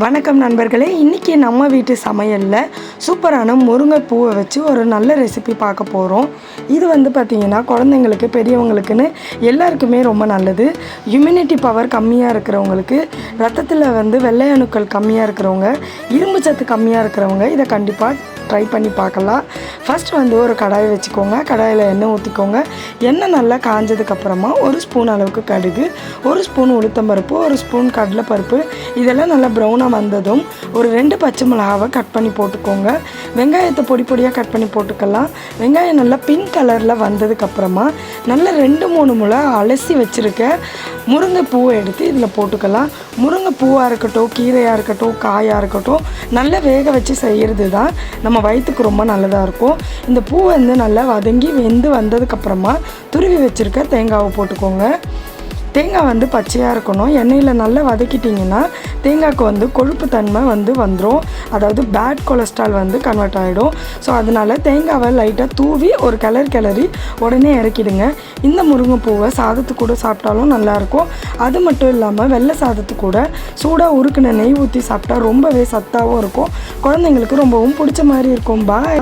வணக்கம் நண்பர்களே இன்றைக்கி நம்ம வீட்டு சமையலில் சூப்பரான முருங்கைப்பூவை வச்சு ஒரு நல்ல ரெசிபி பார்க்க போகிறோம் இது வந்து பார்த்திங்கன்னா குழந்தைங்களுக்கு பெரியவங்களுக்குன்னு எல்லாருக்குமே ரொம்ப நல்லது. இம்யூனிட்டி பவர் கம்மியாக இருக்கிறவங்களுக்கு ரத்தத்தில் வந்து வெள்ளை அணுக்கள் கம்மியாக இருக்கிறவங்க இரும்பு சத்து கம்மியாக இருக்கிறவங்க இதை கண்டிப்பாக ட்ரை பண்ணி பார்க்கலாம். ஃபர்ஸ்ட் வந்து ஒரு கடாயை வச்சுக்கோங்க. கடாயில் எண்ணெய் ஊற்றிக்கோங்க எண்ணெய் நல்லா காஞ்சதுக்கப்புறமா ஒரு ஸ்பூன் அளவுக்கு கடுகு ஒரு ஸ்பூன் உளுத்தம்பருப்பு ஒரு ஸ்பூன் கடலைப்பருப்பு. இதெல்லாம் நல்லா ப்ரௌனாக வந்ததும் ஒரு ரெண்டு பச்சை மிளகாவை கட் பண்ணி போட்டுக்கோங்க. வெங்காயத்தை பொடி பொடியாக கட் பண்ணி போட்டுக்கலாம். வெங்காயம் நல்லா பிங்க் கலரில் வந்ததுக்கப்புறமா நல்லா ரெண்டு மூணு முளை அலசி வச்சுருக்க முருங்கைப்பூவை எடுத்து இதில் போட்டுக்கலாம். முருங்கைப்பூவாக இருக்கட்டும் கீரையாக இருக்கட்டும் காயாக இருக்கட்டும் நல்லா வேக வச்சு செய்கிறது தான் நம்ம வயிற்றுக்கு ரொம்ப நல்லதாக இருக்கும். இந்த பூ வந்து நல்லா வதங்கி வெந்து வந்ததுக்கப்புறமா துருவி வச்சுருக்க தேங்காவை போட்டுக்கோங்க. தேங்காய் வந்து பச்சையாக இருக்கணும். எண்ணெயில் நல்லா வதக்கிட்டிங்கன்னா தேங்காய்க்கு வந்து கொழுப்பு தன்மை வந்து வந்துடும் அதாவது பேட் கொலஸ்ட்ரால் வந்து கன்வெர்ட் ஆகிடும் ஸோ அதனால் தேங்காவை லைட்டாக தூவி ஒரு கிளறி கிளறி உடனே இறக்கிடுங்க. இந்த முருங்கைப்பூவை சாதத்து கூட சாப்பிட்டாலும் நல்லாயிருக்கும். அது மட்டும் இல்லாமல் வெள்ளை சாதத்து கூட சூடாக உருக்குன நெய் ஊற்றி சாப்பிட்டா ரொம்பவே சத்தாகவும் இருக்கும். குழந்தைங்களுக்கு ரொம்பவும் பிடிச்ச மாதிரி இருக்கும். பாய்